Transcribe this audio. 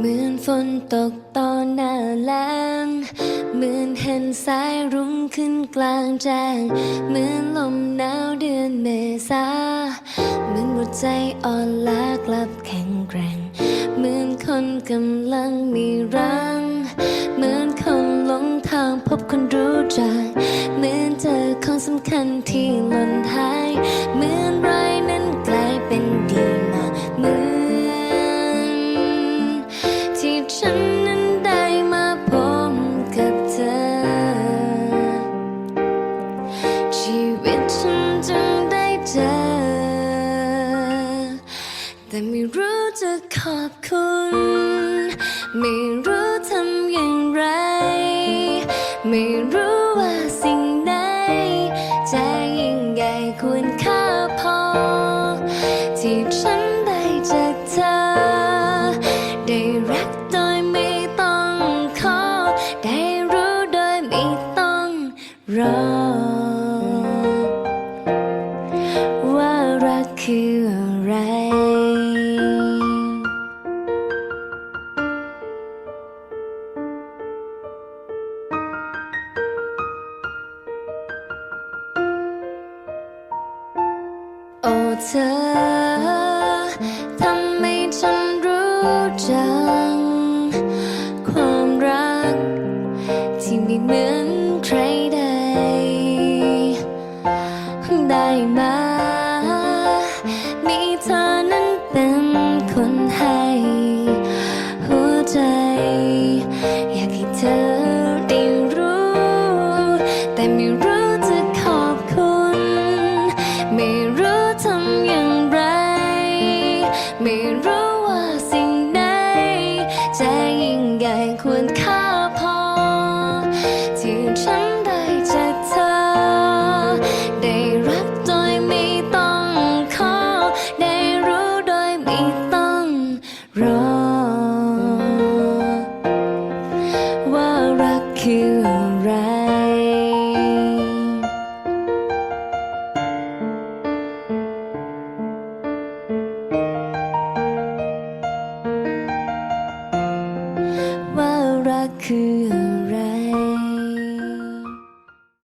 เหมือนฝนตกตอนหน้าแล้งเหมือนเห็นสายรุ้งขึ้นกลางแจ้ง เหมือนลมหนาวเดือนเมษา เหมือนหัวใจอ่อนล้ากลับแข็งแกร่ง เหมือนคนกำลังมีรัง เหมือนคนหลงทางพบคนรู้จัก เหมือนเจอของสำคัญที่หล่นหาย เหมือนไรนั้ แต่ไม่รู้จะขอบคุณ ไม่รู้ทำอย่างไร ไม่รู้ว่าสิ่งไหนจะยิ่งใหญ่ควรค่าพอ ที่ฉันได้จากเธอ ได้รักโดยไม่ต้องขอ ได้รู้โดยไม่ต้องรอ ว่ารักคือ โอเธอทำให้ฉันรู้จัง ความรัก ที่ไม่เหมือนใครใดได้มา ออะไร ว่ารักคืออะไร